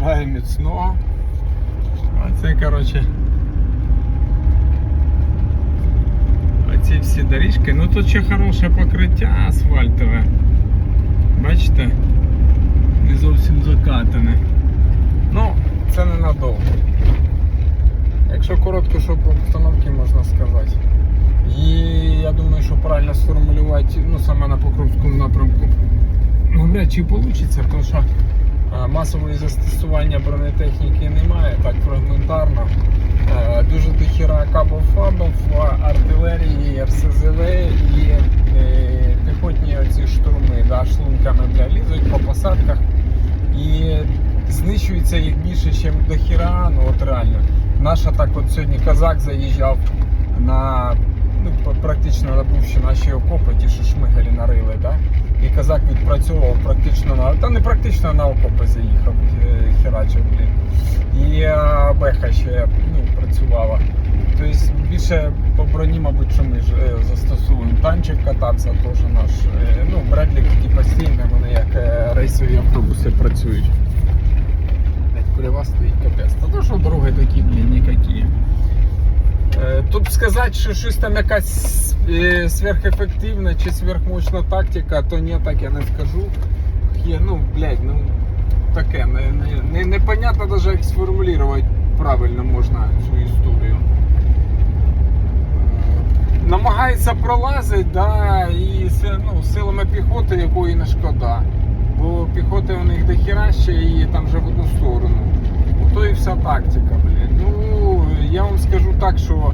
Бажаю міцного. А це, коротше. Оці всі доріжки. Ну тут ще хороше покриття асфальтове. Бачите? Не зовсім закатане. Ну, це ненадовго. Якщо коротко, що по обстановці можна сказати. І я думаю, що правильно сформулювати ну, саме на Покровському напрямку. Ну, вряд чи вийде, тому що масової застосування бронетехніки немає, так фрагментарно. Е, Дуже дохіра кабов-фабов, артилерії, РСЗВ і е, піхотні оці штурми, да, шлунками бля, лізуть по посадках і знищується їх більше, ніж дохіра, ну от реально. Наша так от сьогодні казак заїжджав на ну, практично набувши наші окопи, ті, що шмигелі нарили, да? І казак відпрацьовував практично на та не практично на окопи заїхав, е, херачив, блін. І е, Беха ще ну, працювала. Тобто більше по броні, мабуть, що ми ж е, застосовуємо. Танчик кататися теж наш. Ну, Бредлік такі постійні, вони як рейсові автобуси працюють. Блядь, Курива стоїть капець. Та то що дороги такі, блін, ніякі. Е, Тут сказати, що щось там якась е, сверхефективна чи сверхмощна тактика, то ні, так я не скажу. Є, ну, блядь, ну таке, не, не, не, непонятно навіть як сформулювати правильно можна цю історію. Е, Намагається пролазити, да, і ну, силами піхоти, якої не шкода. Бо піхоти у них дохіра ще і там вже в одну сторону. Ото і вся тактика, блін. Ну, я вам скажу так, що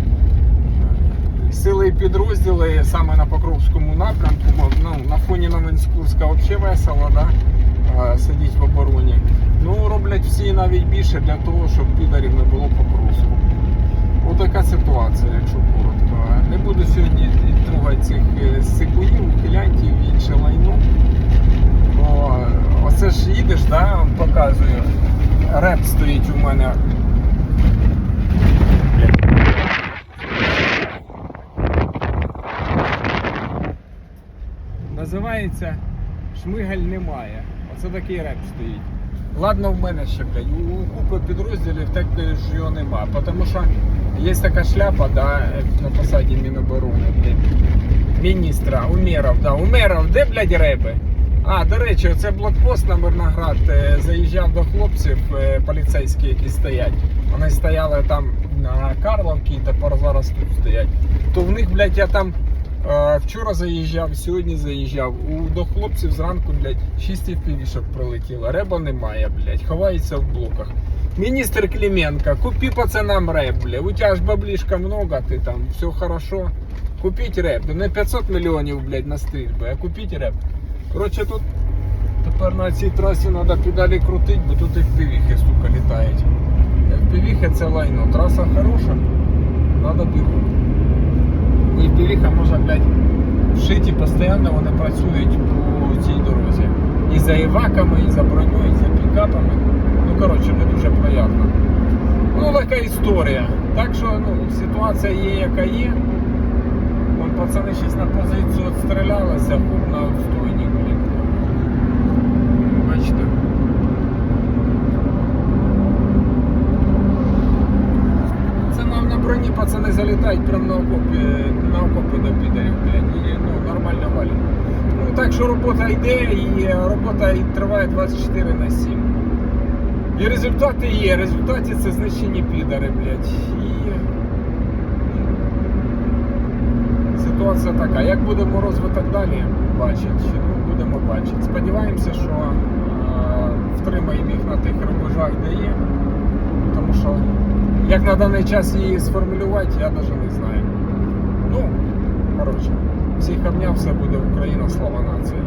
сили і підрозділи саме на Покровському напрямку, ну, на фоні Новинськурська взагалі весело, да? сидіть в обороні. Ну, роблять всі навіть більше для того, щоб підарів не було Покровську. Отака ситуація, якщо коротко. Не буду сьогодні трогати цих е, сикунів, ухилянтів і інше лайно. Оце ж їдеш, да, показую. Реп стоїть у мене. Називається Шмигаль немає. Оце такий реп стоїть. Ладно, в мене ще, блядь, у, купи підрозділів так ж його нема. Тому що є така шляпа, да, на посаді Міноборони, блядь. Міністра, Умєров, да. Умєров, де, блядь, реби? А, до речі, це блокпост на Мирноград. Е, Заїжджав до хлопців е, поліцейські, які стоять. Вони стояли там на Карловці, тепер зараз тут стоять. То в них, блядь, я там е, вчора заїжджав, сьогодні заїжджав. У до хлопців зранку, блядь, 6 впівішок прилетіло. Реба немає, блядь, ховається в блоках. Міністр Клименко, купи пацанам рэп, бля. У тебя ж баблишка много, ты там, все хорошо. Купіть реп. Не 500 мільйонів, блядь, на стрільби, а купіть реп. Коротше, тут тепер на цій трасі треба педалі крутити, бо тут і впівіхи, сука, літають. Впівіхи це лайно. Траса хороша, треба бігти. І впівіха може, блядь, вшиті постійно вони працюють по цій дорозі. І за іваками, і за броньою, і за пікапами. Ну, коротше, не дуже приємно. Ну, така історія. Так що ну, ситуація є, яка є. Вон пацани щось на позицію відстрілялися, хук на отстойні, блін. Бачите. Це нам на броні пацани залітають прямо на окопі, на окопи до підарів, блядь, і ну, нормально валять. Ну так що робота йде і робота і триває 24 на 7. І результати є. Результати це знищені підари, блядь. І ну, ситуація така. Як будемо розвиток далі бачити, ну, будемо бачити. Сподіваємося, що е, втримаємо їх на тих рубежах, де є. Як на даний час її сформулювати, я навіть не знаю. Ну, коротше, всіх обняв, все буде Україна, слава нації.